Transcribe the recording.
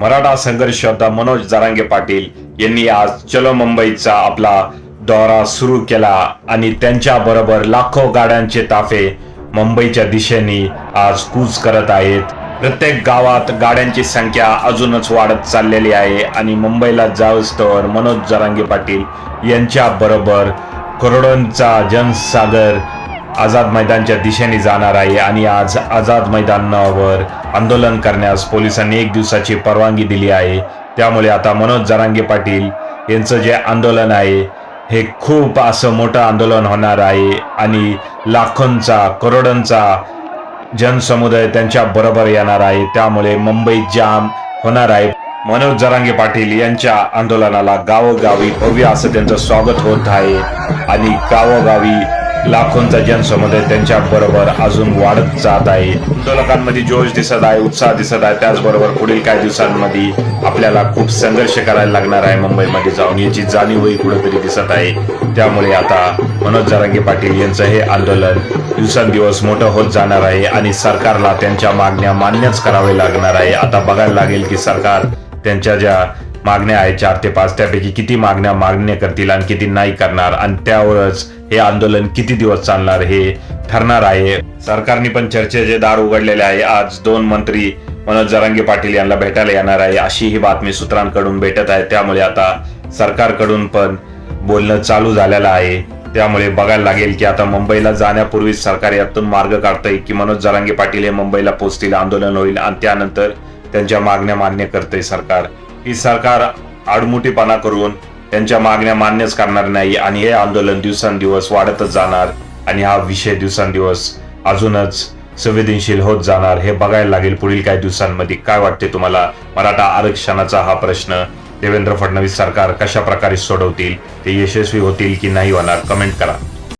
मराठा संघर्ष योद्धा मनोज जरांगे पाटील यांनी आज चलो मुंबईचा आपला दौरा सुरू केला आणि त्यांच्या बरोबर लाखो गाड्यांचे ताफे मुंबईच्या दिशेने आज कूच करत आहेत. प्रत्येक गावात गाड्यांची संख्या अजूनच वाढत चाललेली आहे आणि मुंबईला जावस्तवर मनोज जरांगे पाटील यांच्या बरोबर करोडोंचा जनसागर आझाद मैदानच्या दिशेने जाणार आहे आणि आज आझाद मैदानावर आंदोलन करण्यास पोलिसांनी एक दिवसाची परवानगी दिली आहे. त्यामुळे आता मनोज जरांगे पाटील यांचं जे आंदोलन आहे हे खूप असं मोठं आंदोलन होणार आहे आणि लाखोंचा करोडोंचा जनसमुदाय त्यांच्या बरोबर येणार आहे. त्यामुळे मुंबई जाम होणार आहे. मनोज जरांगे पाटील यांच्या आंदोलनाला गावोगावी भव्य असं त्यांचं स्वागत होत आहे आणि गावोगावी लाखोंचा जनसमुदाय त्यांच्या बरोबर अजून वाढत जात आहे. आंदोलकांमध्ये जोश दिसत आहे उत्साह दिसत आहे. त्याचबरोबर पुढील काही दिवसांमध्ये आपल्याला खूप संघर्ष करायला लागणार आहे मुंबईमध्ये जाऊन. याची जाणीवही कुठेतरी दिसत आहे. त्यामुळे आता मनोज जरांगे पाटील यांचं हे आंदोलन दिवसेंदिवस मोठं होत जाणार आहे आणि सरकारला त्यांच्या मागण्या मान्यच करावे लागणार आहे. आता बघायला लागेल की सरकार त्यांच्या ज्या मागण्या आहेत चार ते पाच त्यापैकी किती मागण्या मागण्या करतील आणि किती नाही करणार. आणि त्यावरच हे आंदोलन किती दिवस चालणार हे ठरणार आहे? सरकारने पण चर्चेचे दार उघडलेले आहे आज दोन मंत्री मनोज जरांगे पाटील यांना भेटायला येणार आहे अशी ही बातमी सूत्रांकडून भेटत आहे. त्यामुळे आता सरकारकडून पण बोलणं चालू झालेलं आहे. त्यामुळे बघायला लागेल की आता मुंबईला जाण्यापूर्वी सरकार यातून मार्ग काढतंय की मनोज जरांगे पाटील हे मुंबईला पोचतील आंदोलन होईल आणि त्यानंतर त्यांच्या मागण्या मान्य करतंय सरकार. ही सरकार आडमुठीपणा करून त्यांच्या मागण्या मान्यच करणार नाही आणि हे आंदोलन दिवसेंदिवस वाढतच जाणार आणि हा विषय दिवसेंदिवस अजूनच संवेदनशील होत जाणार. हे बघायला लागेल पुढील काही दिवसांमध्ये. काय वाटते तुम्हाला? मराठा आरक्षणाचा हा प्रश्न देवेंद्र फडणवीस सरकार कशा प्रकारे सोडवतील? ते यशस्वी होतील की नाही होणार? कमेंट करा.